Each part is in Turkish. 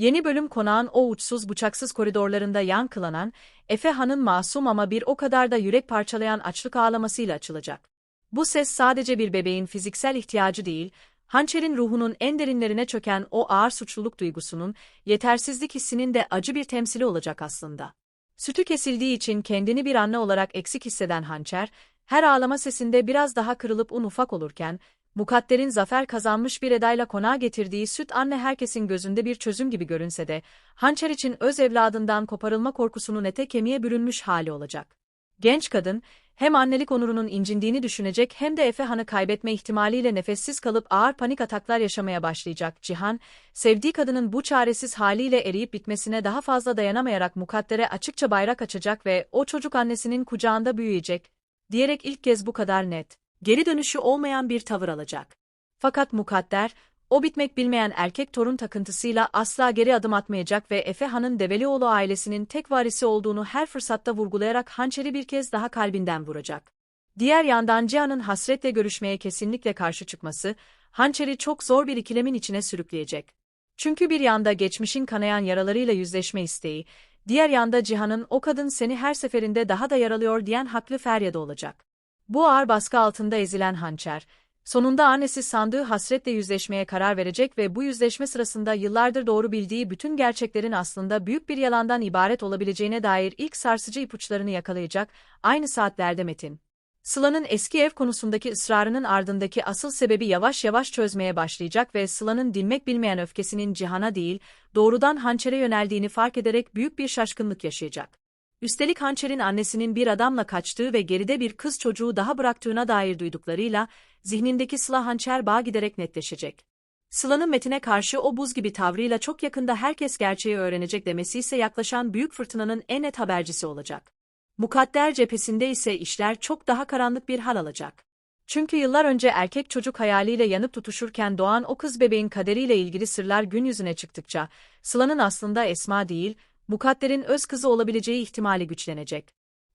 Yeni bölüm konağın o uçsuz bucaksız koridorlarında yankılanan, Efe Han'ın masum ama bir o kadar da yürek parçalayan açlık ağlamasıyla açılacak. Bu ses sadece bir bebeğin fiziksel ihtiyacı değil, hançerin ruhunun en derinlerine çöken o ağır suçluluk duygusunun, yetersizlik hissinin de acı bir temsili olacak aslında. Sütü kesildiği için kendini bir anne olarak eksik hisseden hançer, her ağlama sesinde biraz daha kırılıp un ufak olurken, Mukadder'in zafer kazanmış bir edayla konağa getirdiği süt anne herkesin gözünde bir çözüm gibi görünse de, hançer için öz evladından koparılma korkusunun ete kemiğe bürünmüş hali olacak. Genç kadın, hem annelik onurunun incindiğini düşünecek hem de Efe Han'ı kaybetme ihtimaliyle nefessiz kalıp ağır panik ataklar yaşamaya başlayacak. Cihan, sevdiği kadının bu çaresiz haliyle eriyip bitmesine daha fazla dayanamayarak mukaddere açıkça bayrak açacak ve o çocuk annesinin kucağında büyüyecek, diyerek ilk kez bu kadar net, geri dönüşü olmayan bir tavır alacak. Fakat mukadder, o bitmek bilmeyen erkek torun takıntısıyla asla geri adım atmayacak ve Efe Han'ın Develioğlu ailesinin tek varisi olduğunu her fırsatta vurgulayarak hançeri bir kez daha kalbinden vuracak. Diğer yandan Cihan'ın hasretle görüşmeye kesinlikle karşı çıkması, hançeri çok zor bir ikilemin içine sürükleyecek. Çünkü bir yanda geçmişin kanayan yaralarıyla yüzleşme isteği, diğer yanda Cihan'ın o kadın seni her seferinde daha da yaralıyor diyen haklı feryadı olacak. Bu ağır baskı altında ezilen hançer, Sonunda annesi sandığı hasretle yüzleşmeye karar verecek ve bu yüzleşme sırasında yıllardır doğru bildiği bütün gerçeklerin aslında büyük bir yalandan ibaret olabileceğine dair ilk sarsıcı ipuçlarını yakalayacak, aynı saatlerde Metin. Sıla'nın eski ev konusundaki ısrarının ardındaki asıl sebebi yavaş yavaş çözmeye başlayacak ve Sıla'nın dinmek bilmeyen öfkesinin Cihan'a değil, doğrudan hançere yöneldiğini fark ederek büyük bir şaşkınlık yaşayacak. Üstelik hançerin annesinin bir adamla kaçtığı ve geride bir kız çocuğu daha bıraktığına dair duyduklarıyla, zihnindeki Sıla hançer bağ giderek netleşecek. Sıla'nın Metin'e karşı o buz gibi tavrıyla çok yakında herkes gerçeği öğrenecek demesi ise yaklaşan büyük fırtınanın en net habercisi olacak. Mukadder cephesinde ise işler çok daha karanlık bir hal alacak. Çünkü yıllar önce erkek çocuk hayaliyle yanıp tutuşurken doğan o kız bebeğin kaderiyle ilgili sırlar gün yüzüne çıktıkça, Sıla'nın aslında Esma değil, Mukadder'in öz kızı olabileceği ihtimali güçlenecek.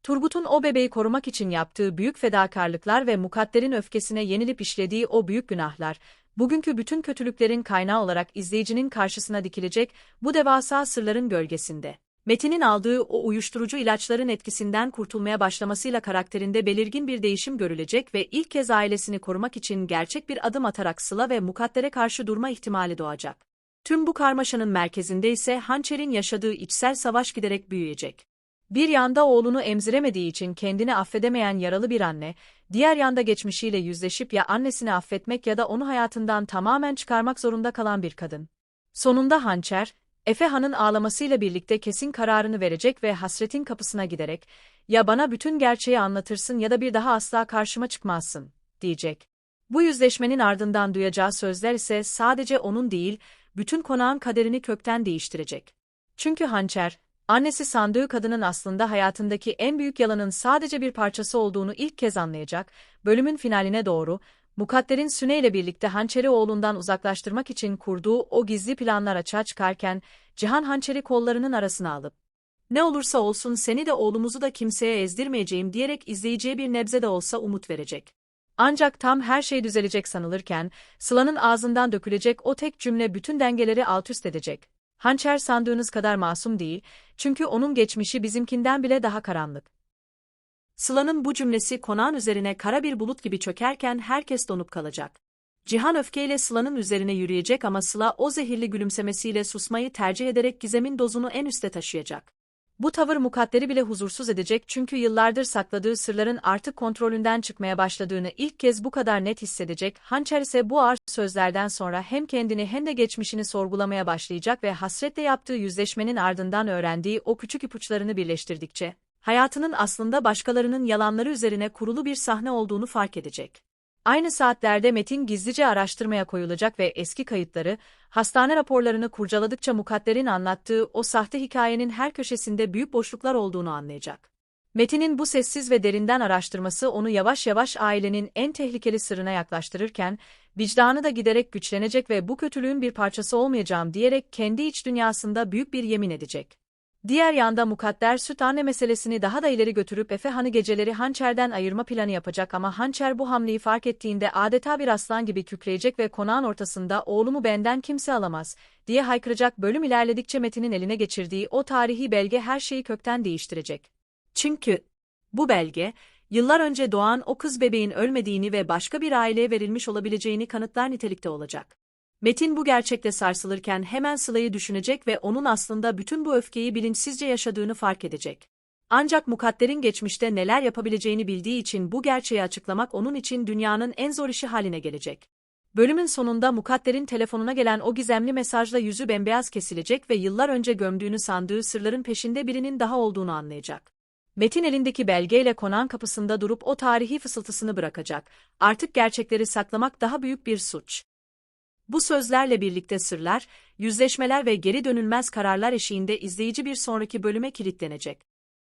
Turgut'un o bebeği korumak için yaptığı büyük fedakarlıklar ve Mukadder'in öfkesine yenilip işlediği o büyük günahlar, bugünkü bütün kötülüklerin kaynağı olarak izleyicinin karşısına dikilecek bu devasa sırların gölgesinde. Metin'in aldığı o uyuşturucu ilaçların etkisinden kurtulmaya başlamasıyla karakterinde belirgin bir değişim görülecek ve ilk kez ailesini korumak için gerçek bir adım atarak Sıla ve Mukadder'e karşı durma ihtimali doğacak. Tüm bu karmaşanın merkezinde ise hançerin yaşadığı içsel savaş giderek büyüyecek. Bir yanda oğlunu emziremediği için kendini affedemeyen yaralı bir anne, diğer yanda geçmişiyle yüzleşip ya annesini affetmek ya da onu hayatından tamamen çıkarmak zorunda kalan bir kadın. Sonunda hançer, Efe Han'ın ağlamasıyla birlikte kesin kararını verecek ve hasretin kapısına giderek, ya bana bütün gerçeği anlatırsın ya da bir daha asla karşıma çıkmazsın, diyecek. Bu yüzleşmenin ardından duyacağı sözler ise sadece onun değil, bütün konağın kaderini kökten değiştirecek. Çünkü hançer, annesi sandığı kadının aslında hayatındaki en büyük yalanın sadece bir parçası olduğunu ilk kez anlayacak, bölümün finaline doğru, Mukadder'in Süne ile birlikte hançeri oğlundan uzaklaştırmak için kurduğu o gizli planlar açığa çıkarken, Cihan hançeri kollarının arasına alıp, ne olursa olsun seni de oğlumuzu da kimseye ezdirmeyeceğim diyerek izleyiciye bir nebze de olsa umut verecek. Ancak tam her şey düzelecek sanılırken, Sıla'nın ağzından dökülecek o tek cümle bütün dengeleri altüst edecek. Hançer sandığınız kadar masum değil, çünkü onun geçmişi bizimkinden bile daha karanlık. Sıla'nın bu cümlesi konağın üzerine kara bir bulut gibi çökerken herkes donup kalacak. Cihan öfkeyle Sıla'nın üzerine yürüyecek ama Sıla o zehirli gülümsemesiyle susmayı tercih ederek gizemin dozunu en üste taşıyacak. Bu tavır mukadderi bile huzursuz edecek çünkü yıllardır sakladığı sırların artık kontrolünden çıkmaya başladığını ilk kez bu kadar net hissedecek. Hançer ise bu ağır sözlerden sonra hem kendini hem de geçmişini sorgulamaya başlayacak ve hasretle yaptığı yüzleşmenin ardından öğrendiği o küçük ipuçlarını birleştirdikçe, hayatının aslında başkalarının yalanları üzerine kurulu bir sahne olduğunu fark edecek. Aynı saatlerde Metin gizlice araştırmaya koyulacak ve eski kayıtları, hastane raporlarını kurcaladıkça Mukadder'in anlattığı o sahte hikayenin her köşesinde büyük boşluklar olduğunu anlayacak. Metin'in bu sessiz ve derinden araştırması onu yavaş yavaş ailenin en tehlikeli sırrına yaklaştırırken, vicdanı da giderek güçlenecek ve bu kötülüğün bir parçası olmayacağım diyerek kendi iç dünyasında büyük bir yemin edecek. Diğer yanda mukadder süt anne meselesini daha da ileri götürüp Efe Han'ı geceleri hançerden ayırma planı yapacak ama hançer bu hamleyi fark ettiğinde adeta bir aslan gibi kükreyecek ve konağın ortasında oğlumu benden kimse alamaz diye haykıracak bölüm ilerledikçe Metin'in eline geçirdiği o tarihi belge her şeyi kökten değiştirecek. Çünkü bu belge, yıllar önce doğan o kız bebeğin ölmediğini ve başka bir aileye verilmiş olabileceğini kanıtlar nitelikte olacak. Metin bu gerçekle sarsılırken hemen Sıla'yı düşünecek ve onun aslında bütün bu öfkeyi bilinçsizce yaşadığını fark edecek. Ancak Mukadder'in geçmişte neler yapabileceğini bildiği için bu gerçeği açıklamak onun için dünyanın en zor işi haline gelecek. Bölümün sonunda Mukadder'in telefonuna gelen o gizemli mesajla yüzü bembeyaz kesilecek ve yıllar önce gömdüğünü sandığı sırların peşinde birinin daha olduğunu anlayacak. Metin elindeki belgeyle konağın kapısında durup o tarihi fısıltısını bırakacak. Artık gerçekleri saklamak daha büyük bir suç. Bu sözlerle birlikte sırlar, yüzleşmeler ve geri dönülmez kararlar eşiğinde izleyici bir sonraki bölüme kilitlenecek.